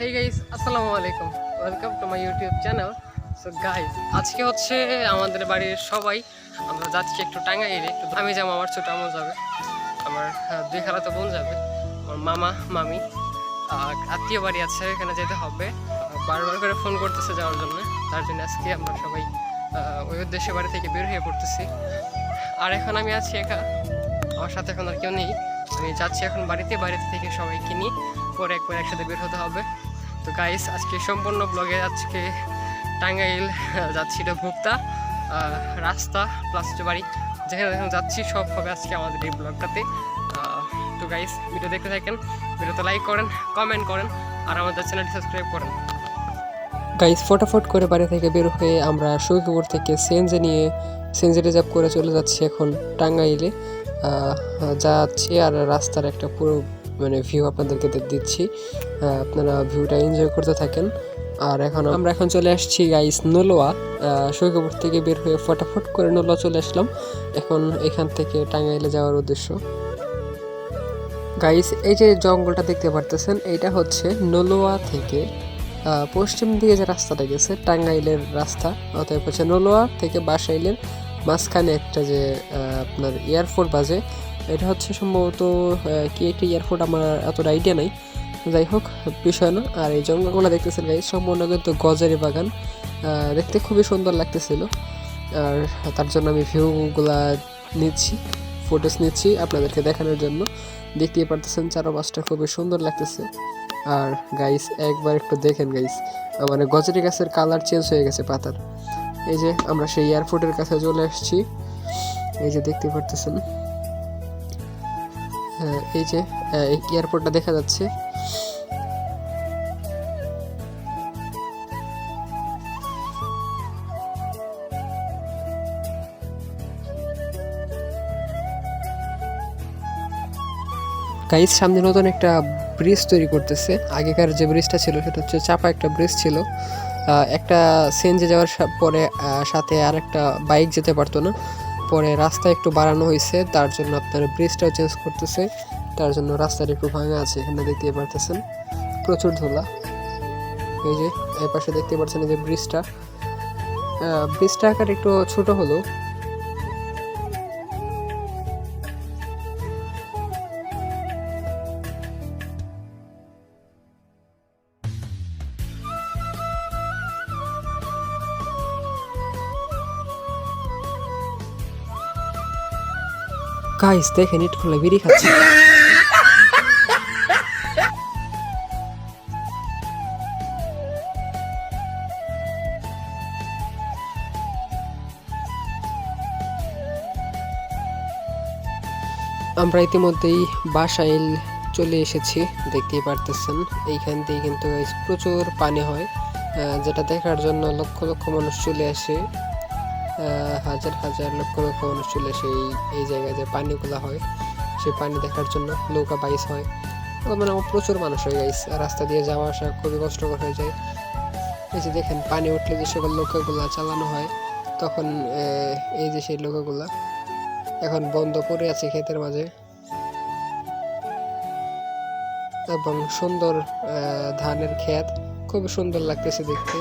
হেই guys আসসালামু আলাইকুম। Welcome to my YouTube channel so guys আজকে হচ্ছে আমাদের বাড়ির সবাই আমরা যাচ্ছি একটু টাঙ্গাইলে একটু আমি যাব আমার ছোট আমও যাবে আমার আহ, দুই খালাতো বোন যাবে আমার মামা মামি আর আত্মীয় বাড়ি আছে এখানে যেতে হবে। বারবার করে ফোন করতেছে যাওয়ার জন্য তার জন্য আজকে আমরা সবাই ওই উদ্দেশ্যে বাড়ি থেকে বের হয়ে পড়তেছি। আর এখন আমি আছি একা আমার সাথে এখন আর কেউ নেই। আমি যাচ্ছি এখন বাড়িতে বাড়িতে থেকে সবাইকে নিয়ে পরে একবার একসাথে বের হতে হবে। তো গাইস আজকে সম্পূর্ণ ব্লগে আজকে টাঙ্গাইল যাচ্ছি এটা ভুক্তা রাস্তা প্লাস বাড়ি যেখানে যেখানে যাচ্ছি, সব হবে আজকে আমাদের এই ব্লগটাতে তো গাইস ভিডিও দেখতে থাকেন ভিডিওতে লাইক করেন কমেন্ট করেন, আর আমাদের চ্যানেলটি সাবস্ক্রাইব করেন। গাইস ফটাফট করে বাড়ি থেকে বের হয়ে আমরা সৈকপুর থেকে সেনজে নিয়ে সেনজে রিজার্ভ করে চলে যাচ্ছি এখন টাঙ্গাইলে। যাচ্ছি আর রাস্তার একটা পুরো মানে ভিউ আপনাদেরকে দিচ্ছি। আপনারা ভিউটা এনজয় করতে থাকেন। আর এখন আমরা এখন চলে আসছি গাইস নোলোয়া। সৈকপুর থেকে বের হয়ে ফটাফট করে নোলোয়া চলে আসলাম। এখন এখান থেকে টাঙ্গাইলে যাওয়ার উদ্দেশ্য। গাইস এই যে জঙ্গলটা দেখতে পারতেছেন, এইটা হচ্ছে নলোয়া থেকে পশ্চিম দিকে যে রাস্তাটা গেছে, টাঙ্গাইলের রাস্তা, অতএব হচ্ছে নলোয়া থেকে বাসাইলের মাঝখানে একটা যে আপনার এয়ারপোর্ট বাজে এটা হচ্ছে সম্ভবত কি একটা এয়ারপোর্ট আমার এতটা আইডিয়া নাই। যাই হোক, বিষয় না। আর এই জঙ্গলগুলো দেখতেছেন গাইস সম্পূর্ণ কিন্তু গজারি বাগান। দেখতে খুবই সুন্দর লাগতেছিল। আর তার জন্য আমি ভিউগুলা নিচ্ছি ফুটেজ নিচ্ছি আপনাদেরকে দেখানোর জন্য। দেখতেই পারতেছেন চারপাশটা খুবই সুন্দর লাগতেছে। আর গাইস একবার একটু দেখেন গাইস মানে গজারি গাছের কালার চেঞ্জ হয়ে গেছে পাতার। এই যে আমরা সেই এয়ারপোর্টের কাছে চলে আসছি। এই যে দেখতে পারতেছেন। এই যে এয়ারপোর্টটা দেখা যাচ্ছে। গাইস সামনে নতুন একটা ব্রিজ তৈরি করতেছে। আগেকার যে ব্রিজটা ছিল, সেটা হচ্ছে চাপা একটা ব্রিজ ছিল। একটা সেনজে যাওয়ার পরে সাথে আর একটা বাইক যেতে পারতো না। পরে রাস্তা একটু বাড়ানো হয়েছে, তার জন্য আপনার ব্রিজটাও চেঞ্জ করতেছে, তার জন্য রাস্তাটা একটু ভাঙা আছে, এখানে দেখতে পারতেছেন, প্রচুর ধুলা। এই যে, এই পাশে দেখতে পাচ্ছেন এই যে ব্রিজটা ব্রিজটা আকার একটু ছোট হলো গাইস, দেখেন ইট খোলা বিড়ি খাচ্ছে। আমরা ইতিমধ্যেই বাসাইল চলে এসেছি, দেখতেই পারতেছেন। এইখান দিয়ে কিন্তু প্রচুর পানি হয় যেটা দেখার জন্য লক্ষ লক্ষ মানুষ চলে আসে। হাজার হাজার লক্ষ লক্ষ মানুষ চলে আসে এই জায়গায় যে পানিগুলো হয়। সেই পানি দেখার জন্য নৌকা বাইস হয়। মানে প্রচুর মানুষ হয়ে গাইস রাস্তা দিয়ে যাওয়া আসা খুবই কষ্টকর হয়ে যায়। এই যে দেখেন, পানি উঠলে যে সকল নৌকাগুলো চালানো হয়, তখন এই যে সেই নৌকাগুলা এখন বন্ধ পড়ে আছে ক্ষেতের মাঝে। এবং সুন্দর ধানের ক্ষেত। খুবই সুন্দর লাগতেছে দেখতে।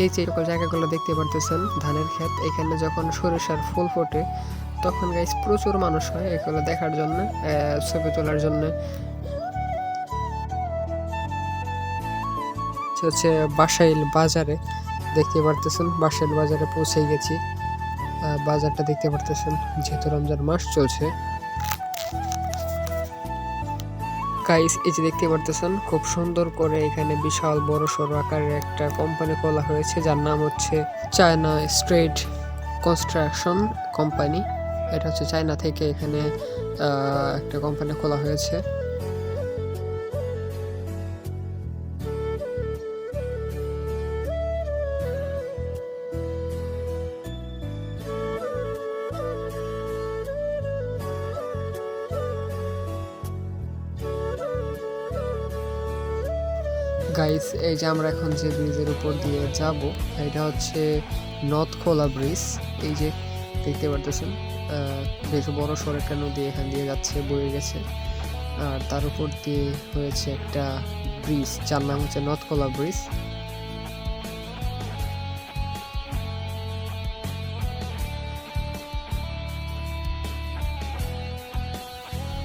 এই যে জায়গাগুলো দেখতে পারতেছেন, ধানের ক্ষেত, এখানে যখন সরিষার ফুল ফোটে, তখন গাইস প্রচুর মানুষ হয় এগুলো দেখার জন্য ছবি তোলার জন্য। হচ্ছে বাসাইল বাজারে, দেখতে পারতেছেন, বাসাইল বাজারে পৌঁছে গেছি। বাজারটা দেখতে পারতেছেন, যেহেতু রমজান মাস চলছে। গাইস, এই যে দেখতে পারতেছেন, খুব সুন্দর করে এখানে বিশাল বড় সড়ো আকারের একটা কোম্পানি খোলা হয়েছে, যার নাম হচ্ছে চায়না স্ট্রেট কনস্ট্রাকশন কোম্পানি এটা হচ্ছে চায়না থেকে এখানে একটা কোম্পানি খোলা হয়েছে। গাইস এই যে আমরা এখন যে ব্রিজের উপর দিয়ে যাব, এটা হচ্ছে নর্থ খোলা ব্রিজ এই যে দেখতে পারতেছেন বেশ বড় সড় একটা নদী এখান দিয়ে যাচ্ছে, বয়ে গেছে। আর তার উপর দিয়ে হয়েছে একটা ব্রিজ যার নাম হচ্ছে নথকলা ব্রিজ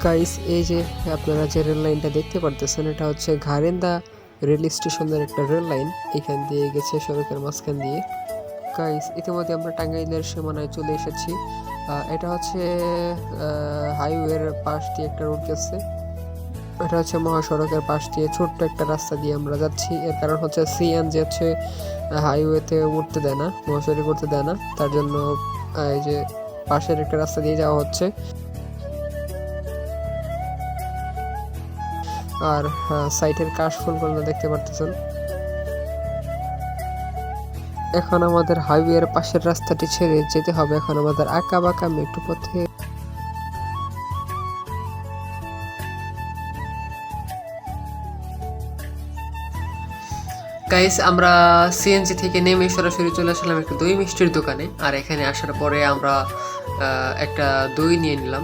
গাইস এই যে আপনারা যে রেল লাইনটা দেখতে পারতেছেন, এটা হচ্ছে ঘারেন্দা রেল স্টেশনের একটা রেল লাইন এখান দিয়ে গেছে সড়কের মাঝখান দিয়ে। গাইস ইতিমধ্যে আমরা টাঙ্গাইলের সীমানায় চলে এসেছি। এটা হচ্ছে হাইওয়ের পাশ দিয়ে একটা রোড গেছে। এটা হচ্ছে মহাসড়কের পাশ দিয়ে ছোট্ট একটা রাস্তা দিয়ে আমরা যাচ্ছি। এর কারণ হচ্ছে সিএনজি হচ্ছে হাইওয়েতে উঠতে দেয় না, মহাসড়কে করতে দেয় না, তার জন্য এই যে পাশের একটা রাস্তা দিয়ে যাওয়া হচ্ছে। আর সাইটের কাশ ফুলগুলো দেখতে পারতেছেন। এখন আমাদের হাইওয়ের পাশের রাস্তাটি ছেড়ে যেতে হবে। এখন আমাদের আঁকা বাঁকা মেট্রো পথে। গাইস আমরা সিএনজি থেকে নেমে সরাসরি চলে আসলাম একটা দই মিষ্টির দোকানে। আর এখানে আসার পরে আমরা একটা দই নিয়ে নিলাম।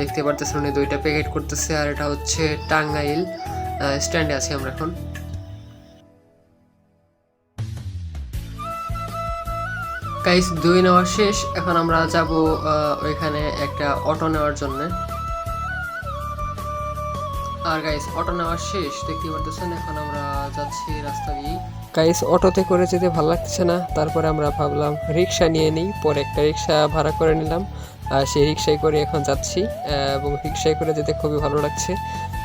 দেখতে পারতেছেন উনি দুইটা প্যাকেট করতেছে, আর এটা হচ্ছে টাঙ্গাইল স্ট্যান্ডে আছি আমরা এখন। গাইস দুই নেওয়া শেষ, এখন আমরা যাব ওইখানে একটা অটো নেওয়ার জন্য। আর গাইস অটো নেওয়া শেষ দেখতে পারতেছেন, এখন আমরা যাচ্ছি রাস্তা দিয়ে। গাইস অটোতে করে যেতে ভালো লাগছে না, তারপরে আমরা ভাবলাম রিক্সা নিয়ে নিই, পরে একটা রিক্সা ভাড়া করে নিলাম, আর সেই রিক্সায় করে এখন যাচ্ছি এবং রিক্সায় করে যেতে খুবই ভালো লাগছে,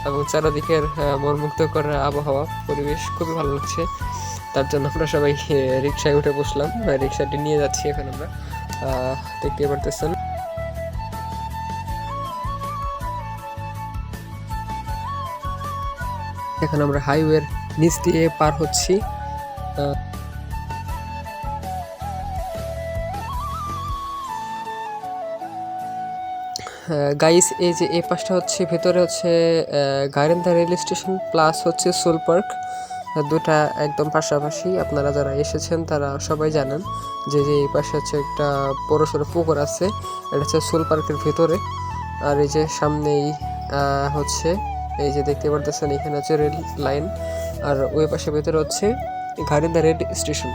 এবং চারিদিকের মনমুগ্ধ করার আবহাওয়া, পরিবেশ খুবই ভালো লাগছে। তার জন্য আমরা সবাই রিক্সায় উঠে বসলাম রিক্সাটি নিয়ে যাচ্ছি এখন আমরা দেখতে পারতেছেন। এখন আমরা হাইওয়ের নিচ দিয়ে পার হচ্ছি। গাইস এই যে এই পাশটা হচ্ছে, ভেতরে হচ্ছে গারেন্দা রেল স্টেশন প্লাস হচ্ছে সোল পার্ক। দুটা একদম পাশাপাশি আপনারা যারা এসেছেন, তারা সবাই জানেন যে যে এই পাশে হচ্ছে একটা বড় সড়ো পুকুর আছে। এটা হচ্ছে সোল পার্কের ভেতরে। আর এই যে সামনেই হচ্ছে এই যে দেখতে পারতেছেন, এখানে হচ্ছে রেল লাইন, আর ওই পাশে ভেতরে হচ্ছে গারেন্দা রেল স্টেশন।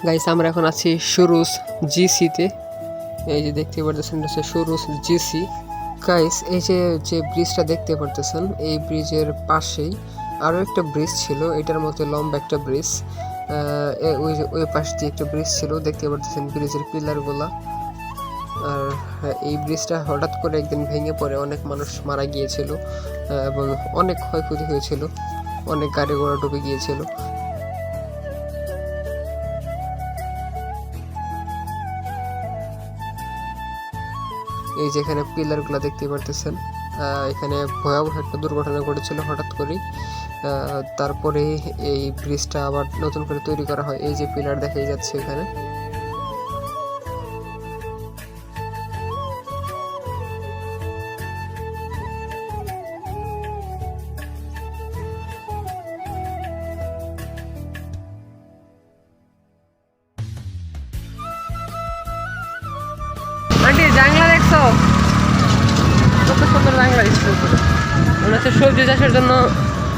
গাইস আমরা এখন আছি সুরুস জিসিতে এই যে দেখতে পারতেছেন হচ্ছে সুরুস জিসি গাইস এই যে যে ব্রিজটা দেখতে পারতেছেন এই ব্রিজের পাশেই আরও একটা ব্রিজ ছিল এটার মধ্যে লম্বা একটা ব্রিজ ওই যে ওই পাশ দিয়ে একটা ব্রিজ ছিল দেখতে পারতেছেন ব্রিজের পিলারগুলা আর হ্যাঁ, এই ব্রিজটা হঠাৎ করে একদিন ভেঙে পড়ে অনেক মানুষ মারা গিয়েছিল এবং অনেক ক্ষয়ক্ষতি হয়েছিল অনেক গাড়ি ঘোড়া ডুবে গিয়েছিল। এই যেখানে পিলারগুলো দেখতে পারতেছেন এখানে ভয়াবহ একটা দুর্ঘটনা ঘটেছিল হঠাৎ করেই। তারপরে এই ব্রিজটা আবার নতুন করে তৈরি করা হয়। এই যে পিলার দেখাই যাচ্ছে এখানে।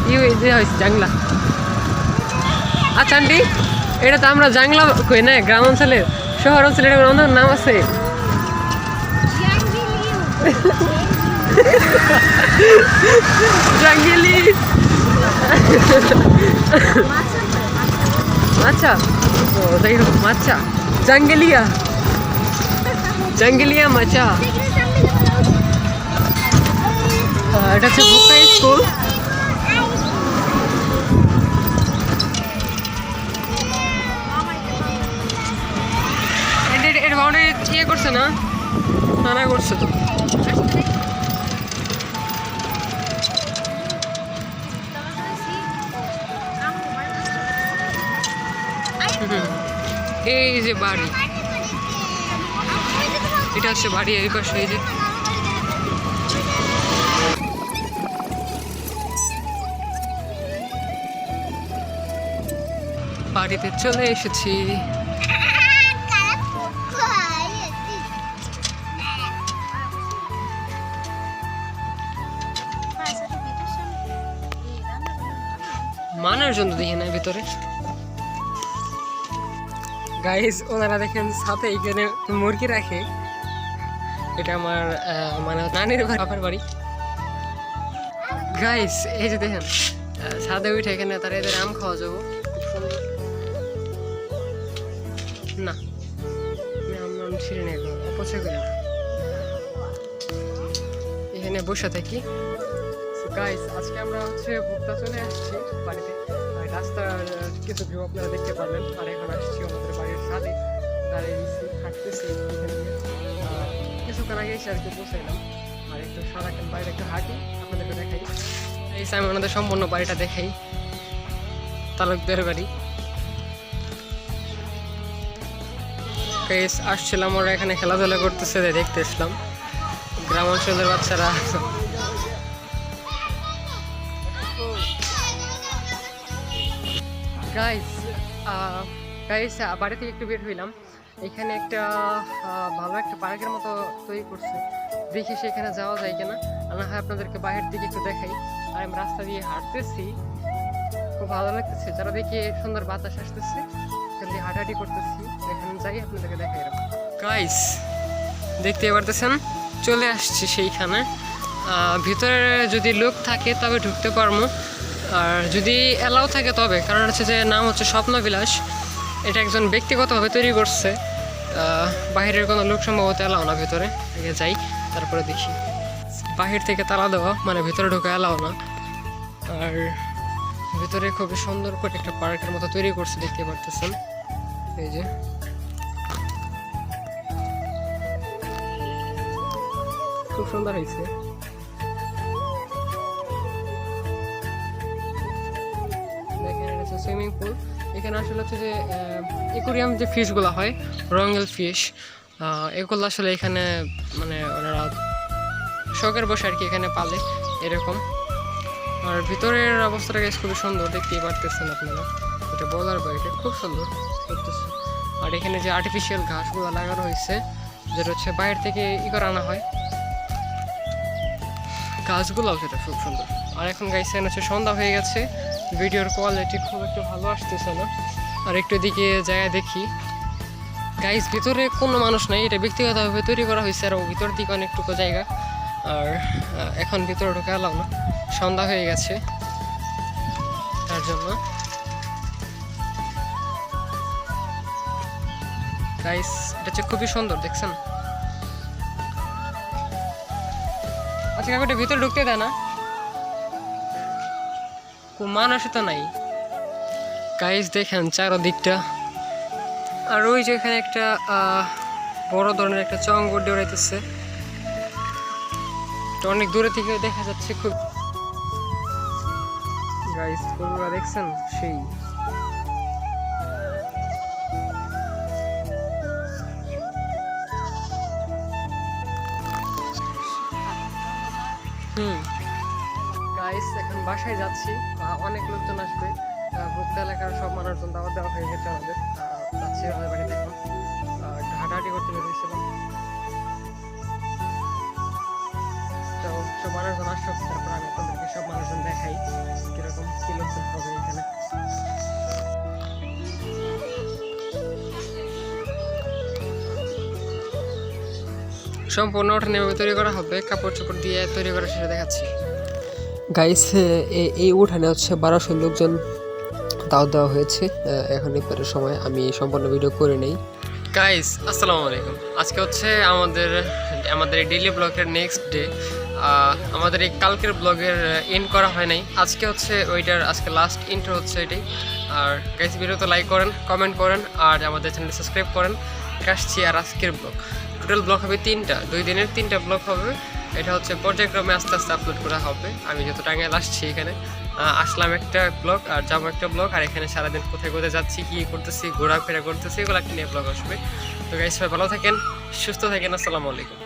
হয়েছে জাংলা। আচ্ছা আন্টি এটা তো আমরা জাংলা কই না গ্রাম অঞ্চলে শহর অঞ্চলে এটা অন্য নাম আছে? জাঙ্গিলি আচ্ছা যাই হোক মাছা। জাঙ্গেলিয়া জাঙ্গেলিয়া আহ, এটা হচ্ছে স্কুল। না? নানা করছে তো। এই যে বাড়ি। এটা হচ্ছে বাড়ি, এই পাশে, এই যে। বাড়িতে চলে এসেছি। মানুষজন দেখি না ভিতরে। গাইজ ওনারা দেখেন সাথে এখানে মুরগি রাখে। এটা আমার মানে নানির বাবার বাড়ি। গাইস এই যে দেখেন ছাদে উঠে এখানে তারা এদের আম খাওয়া যাব। না আমি আম ছিঁড়ে নেই অপচয় করে না। এখানে বসে থাকি। গাইস আজকে আমরা হচ্ছে ভোক্তা চলে আসছি বাড়িতে। রাস্তার কিছু ভিউ আপনারা দেখতে পারবেন। আর এখন আসছি আমাদের বাড়ির ছাদে দাঁড়িয়ে দিচ্ছি হাঁটতেছি কিছুক্ষণ আগে এসে আর কি পৌঁছাইলাম। আর একটু সারাক্ষণ বাইরে একটু হাঁটি, আপনাদেরকে দেখাই। এই আমি ওনাদের সম্পূর্ণ বাড়িটা দেখাই। তালুকদের বাড়ি। আসছিলাম, ওরা এখানে খেলাধুলা করতেছে দেখতে এসলাম গ্রাম অঞ্চলের বাচ্চারা। গাইস গাইস বাড়ি থেকে একটু বের হইলাম। এখানে একটা ভালো একটা পার্কের মতো তৈরি করছে। দেখি সেখানে যাওয়া যায় কিনা। হয় আপনাদেরকে বাইরের দিকে একটু দেখাই। আর আমি রাস্তা দিয়ে হাঁটতেছি। খুব ভালো লাগতেছে। যারা দেখি সুন্দর বাতাস আসতেছে, এখান হাঁটাহাঁটি করতেছি। এখানে যাই, আপনাদেরকে দেখাই গাইস দেখতে পারতেছেন? চলে আসছি সেইখানে। ভিতরে যদি লোক থাকে, তবে ঢুকতে পারব। আর যদি অ্যালাউ থাকে তবে কারণ হচ্ছে যে নাম হচ্ছে স্বপ্নবিলাস। এটা একজন ব্যক্তিগতভাবে তৈরি করছে। আহ, বাইরের কোনো লোক সম্ভবত এলাও না ভিতরে। আগে যাই তারপরে দেখি। বাহির থেকে তালা দেওয়া মানে ভিতরে ঢোকা এলাও না। আর ভিতরে খুবই সুন্দর করে একটা পার্কের মতো তৈরি করছে দেখতে পারতেছেন। এই যে। খুব সুন্দর হয়েছে। Swimming pool. এখানে আসলে হচ্ছে যে একুরিয়াম যে ফিশগুলো হয় রঙেল ফিশ এগুলো আসলে এখানে মানে ওনারা শখের বসে আর কি এখানে পালে, এরকম। আর ভিতরের অবস্থাটা বেশ খুবই সুন্দর, দেখতেই পারতেছেন আপনারা। এটা বলার বাইরে খুব সুন্দর করতেছে। আর এখানে যে আর্টিফিশিয়াল ঘাসগুলো লাগানো হয়েছে, যেটা হচ্ছে বাইরে থেকে ই করে আনা হয়। গাছগুলোও সেটা খুব সুন্দর। আর এখন গাইছেন হচ্ছে সন্ধ্যা হয়ে গেছে। ভিডিওর কোয়ালিটি খুব একটু ভালো আসতেছে না। আর একটু দিকে জায়গায় দেখি। গাইস ভিতরে কোনো মানুষ নাই, এটা ব্যক্তিগতভাবে তৈরি করা হয়েছে আর ভিতর দিকে অনেকটুকু জায়গা। আর এখন ভিতরে ঢোকা এলাম না। সন্ধ্যা হয়ে গেছে। তার জন্য। গাইস এটা হচ্ছে খুবই সুন্দর, দেখছেন? আচ্ছা কাকুটা ভিতরে ঢুকতে দেয় না। কোনো মানুষই তো নাই। গাইজ দেখেন চারোদিকটা। আর ওই যে এখানে একটা বড় ধরনের একটা চঙ্গর ডেড়াইতেছে অনেক দূরে থেকে দেখা যাচ্ছে খুব। গাইজ দেখছেন? সেই। বাসায় যাচ্ছি অনেক লোকজন আসবে ভোক্তা এলাকার সব মানুষজন দাওয়াত দেওয়া হয়ে গেছে আমাদের। যাচ্ছি আমাদের বাড়িতে এখন একটু হাঁটাহাঁটি করতে বেরিয়েছিলাম। তো সব মানুষজন আসুক, তারপর আমি আপনাদেরকে সব মানুষজন দেখাই, কীরকম, কি লোকজন হবে এখানে। সম্পূর্ণ ওঠা নেমে তৈরি করা হবে কাপড় চোপড় দিয়ে তৈরি করা সেটা দেখাচ্ছি। গাইস এই উঠানে হচ্ছে বারোশো লোকজন দাও দেওয়া হয়েছে। এখন ইফতারের সময় আমি সম্পূর্ণ ভিডিও করে নেই। গাইস আসসালামু আলাইকুম। আজকে হচ্ছে আমাদের আমাদের এই ডেইলি ব্লগের নেক্সট ডে আমাদের এই কালকের ব্লগের এন্ড করা হয় নাই। আজকে হচ্ছে ওইটার, আজকে লাস্ট ইন্টার হচ্ছে এটাই। আর গাইস ভিডিও তো লাইক করেন কমেন্ট করেন, আর আমাদের চ্যানেল সাবস্ক্রাইব করেন। আসছি আর আজকের ব্লগ টোটাল ব্লগ হবে তিনটা। দুই দিনের তিনটা ব্লগ হবে। এটা হচ্ছে পর্যায়ক্রমে আস্তে আস্তে আপলোড করা হবে। আমি যত টাঙ্গাইল আসছি এখানে আসলাম একটা ব্লগ আর যাব একটা ব্লগ আর এখানে সারাদিন কোথায় কোথায় যাচ্ছি, কী করতেছি, ঘোরাফেরা করতেছি, এগুলো একটা নিয়ে ব্লগ আসবে। তো গাইস সবাই ভালো থাকেন, সুস্থ থাকেন, আসসালামু আলাইকুম।